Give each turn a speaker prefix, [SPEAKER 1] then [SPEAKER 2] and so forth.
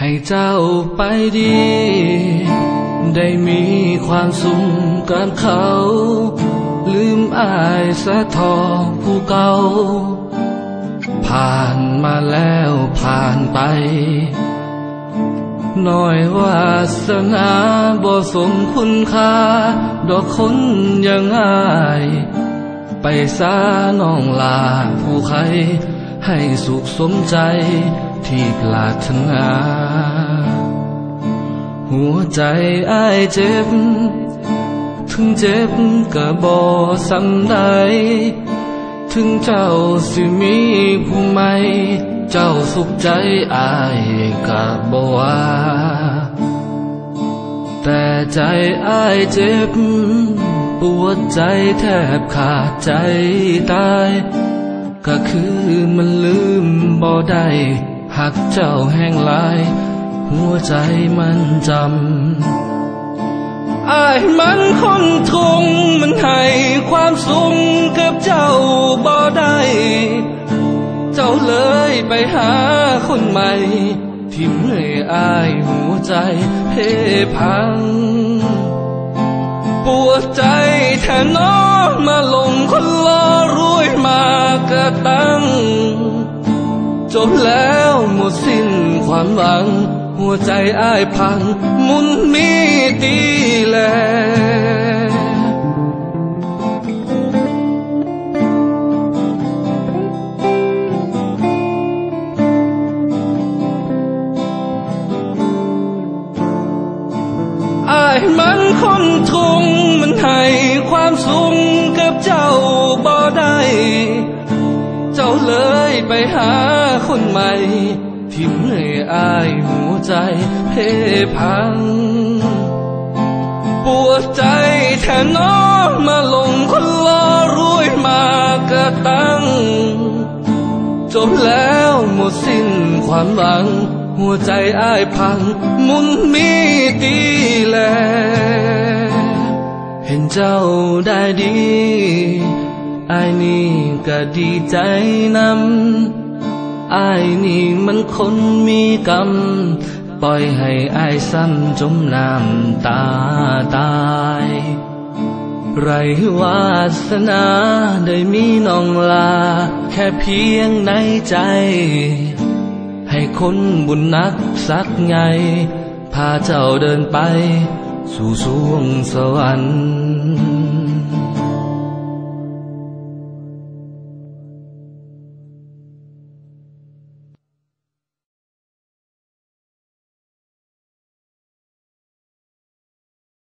[SPEAKER 1] ให้เจ้าไปดี ได้มีความสุขกับเขา ลืมอายสะทอผู้เก่า ผ่านมาแล้วผ่านไป น้อยวาสนาบ่สมคุณค่า ดอกคนยังอาย ไปสาน้องลาผู้ใคร ให้สุขสมใจ ที่ปรารถนา หัวใจอ้ายเจ็บ ถึงเจ็บก็บ่สำใด ถึงเจ้าสิมีผู้ใหม่เจ้าสุขใจอายก็บ่ว่าแต่ใจอ้ายเจ็บ ปวดใจแทบขาดใจตายก็คือมันลืมบ่ได้ หักเจ้าแห้งลาย หัวใจมันจำอายมันคนทุงมันให้ความสุขกับเจ้าบ่ได้ เจ้าเลยไปหาคนใหม่ที่เมื่อยอายหัวใจเพพัง ปวดใจแทนน้องมาลงคนลอรวยมากระตังจบแล้ว สิ้นความหวัง หัวใจอ้ายพัง มุนมีตีแลอายมันคนทุงมันให้ความสุขกับเจ้าบ่ได้ เจ้าเลยไปหาคนใหม่ ที่เมื่อยอายหัวใจเพพัง ปวดใจแทนน้องมาลงคนลอรวยมากระตังจบแล้วหมดสิ้นความหวัง หัวใจอ้ายพัง มุนมีตีแล เห็นเจ้าได้ดีอายนี่ก็ดีใจนำ อายนี่มันคนมีกรรม ปล่อยให้อายซ้ำจมน้ำตาตาย ไรวาสนาได้มีน้องลา แค่เพียงในใจ ให้คนบุญนักสักไง พาเจ้าเดินไป สู่สวงสวรรค์